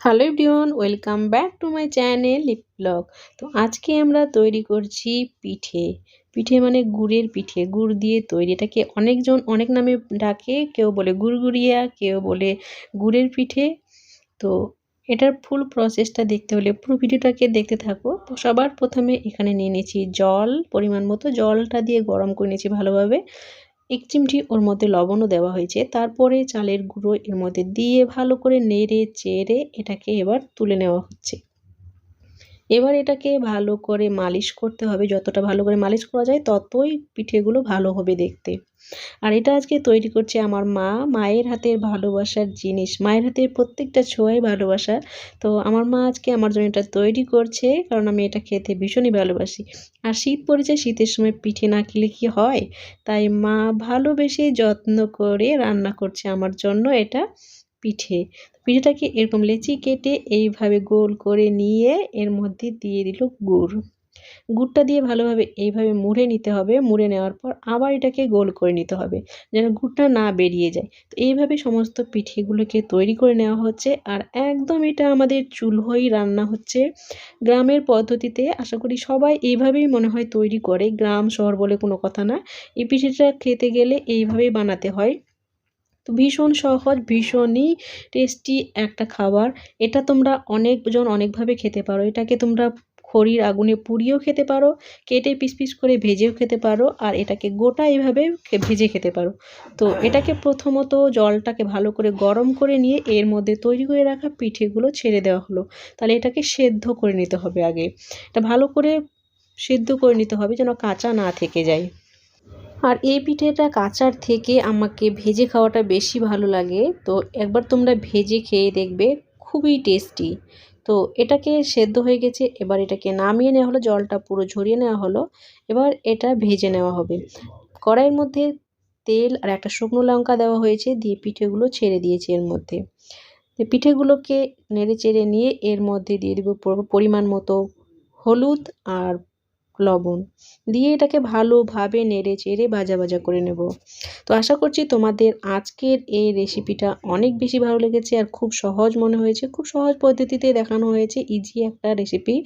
Hello everyone, welcome back to my channel Lip Blog. তো আজকে আমরা তৈরি করছি পিঠে। পিঠে মানে গুড়ের পিঠে, গুড় দিয়ে তৈরি। এটাকে অনেকজন, অনেক নামে ডাকে, কেউ বলে গুড়গুড়িয়া, কেউ বলে গুড়ের পিঠে। তো এটার ফুল প্রসেসটা দেখতে হলে পুরো ভিডিওটাকে দেখতে থাকো। সবার প্রথমে এখানে নিয়ে নিয়েছি জল, পরিমাণ মতো জলটা দিয়ে গরম করে নিয়েছি ভালোভাবে। এক চিমটি ওর মধ্যে লবণও দেওয়া হয়েছে। তারপরে চালের গুঁড়ো এর মধ্যে দিয়ে ভালো করে নেড়ে চেড়ে এটাকে এবার তুলে নেওয়া হচ্ছে। এবার এটাকে ভালো করে মালিশ করতে হবে। যতটা ভালো করে মালিশ করা যায়, ততই পিঠেগুলো ভালো হবে দেখতে। আর এটা আজকে তৈরি করছে আমার মা। মায়ের হাতের ভালোবাসার জিনিস। মায়ের হাতের প্রত্যেকটা ছোঁয়াই ভালোবাসা। তো আমার মা আজকে আমার জন্য এটা তৈরি করছে, কারণ আমি এটা খেতে ভীষণই ভালোবাসি। আর শীত পড়েছে, শীতের সময় পিঠে না খেলে কি হয়? তাই মা ভালোবেসে যত্ন করে রান্না করছে আমার জন্য এটা। পিঠে। পিঠেটাকে এরকম লেচি কেটে এইভাবে গোল করে নিয়ে এর মধ্যে দিয়ে দিল গুড়। গুড়টা দিয়ে ভালোভাবে এইভাবে মুড়ে নিতে হবে। মুড়ে নেওয়ার পর আবার এটাকে গোল করে নিতে হবে যেন গুড়টা না বেরিয়ে যায়। তো এইভাবে সমস্ত পিঠেগুলোকে তৈরি করে নেওয়া হচ্ছে। আর একদম এটা আমাদের চুলহই রান্না হচ্ছে। গ্রামের পদ্ধতিতে আশা করি সবাই এইভাবেই মনে হয় তৈরি করে। গ্রাম শহর বলে কোনো কথা না। এই পিঠেটা খেতে গেলে এইভাবেই বানাতে হয়। তো ভীষণ সহজ, ভীষণই টেস্টি একটা খাবার। এটা তোমরা অনেকজন অনেকভাবে খেতে পারো। এটাকে তোমরা খড়ির আগুনে পুড়িয়েও খেতে পারো, কেটে পিস পিস করে ভেজেও খেতে পারো, আর এটাকে গোটা এভাবে ভেজে খেতে পারো। তো এটাকে প্রথমত জলটাকে ভালো করে গরম করে নিয়ে এর মধ্যে তৈরি করে রাখা পিঠেগুলো ছেড়ে দেওয়া হলো। তাহলে এটাকে সেদ্ধ করে নিতে হবে আগে। এটা ভালো করে সেদ্ধ করে নিতে হবে যেন কাঁচা না থেকে যায়। আর এই পিঠেটা কাঁচার থেকে আমাকে ভেজে খাওয়াটা বেশি ভালো লাগে। তো একবার তোমরা ভেজে খেয়ে দেখবে, খুবই টেস্টি। তো এটাকে সেদ্ধ হয়ে গেছে, এবার এটাকে নামিয়ে নেওয়া হলো, জলটা পুরো ঝরিয়ে নেওয়া হলো, এবার এটা ভেজে নেওয়া হবে। কড়াইয়ের মধ্যে তেল আর একটা শুকনো লঙ্কা দেওয়া হয়েছে, দিয়ে পিঠেগুলো ছেড়ে দিয়েছে এর মধ্যে। পিঠেগুলোকে নেড়ে চেড়ে নিয়ে এর মধ্যে দিয়ে দেবো পরিমাণ মতো হলুদ আর লবণ। দিয়ে এটাকে ভালোভাবে নেড়ে চেড়ে ভাজা ভাজা করে নেব। তো আশা করছি তোমাদের আজকের এই রেসিপিটা অনেক বেশি ভালো লেগেছে আর খুব সহজ মনে হয়েছে, খুব সহজ পদ্ধতিতে দেখানো হয়েছে ইজি একটা রেসিপি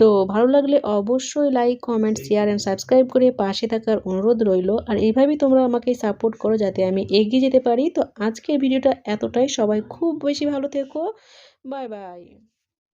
তো ভালো লাগলে অবশ্যই like comment share and subscribe করে পাশে থাকার অনুরোধ রইল। আর এইভাবেই তোমরা আমাকে সাপোর্ট করো যাতে আমি এগিয়ে যেতে পারি। তো আজকের ভিডিওটা এতটাই। সবাই খুব বেশি ভালো থেকো। Bye bye